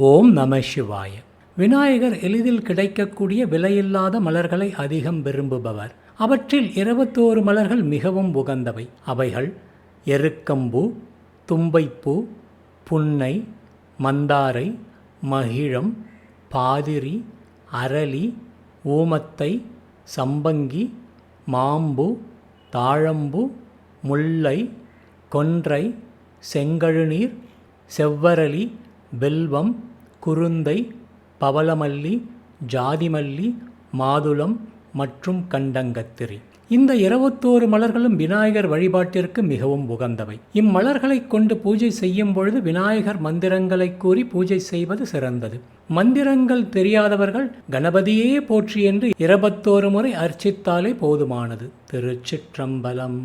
ஓம் நம சிவாய. விநாயகர் எளிதில் கிடைக்கக்கூடிய விலையில்லாத மலர்களை அதிகம் விரும்புபவர். அவற்றில் இருபத்தோரு மலர்கள் மிகவும் உகந்தவை. அவைகள் எருக்கம்பூ தும்பைப்பூ புன்னை மந்தாரை மகிழம் பாதிரி அரளி ஊமத்தை சம்பங்கி மாம்பு தாழம்பு முல்லை கொன்றை செங்கழுநீர் செவ்வரளி பெல்வம் குருந்தை பவளமல்லி ஜாதிமல்லி மாதுளம் மற்றும் கண்டங்கத்திரி. இந்த இருபத்தோரு மலர்களும் விநாயகர் வழிபாட்டிற்கு மிகவும் உகந்தவை. இம்மலர்களைக் கொண்டு பூஜை செய்யும் பொழுது விநாயகர் மந்திரங்களை கூறி பூஜை செய்வது சிறந்தது. மந்திரங்கள் தெரியாதவர்கள் கணபதியே போற்றி என்று இருபத்தோரு முறை அர்ச்சித்தாலே போதுமானது. திருச்சிற்றம்பலம்.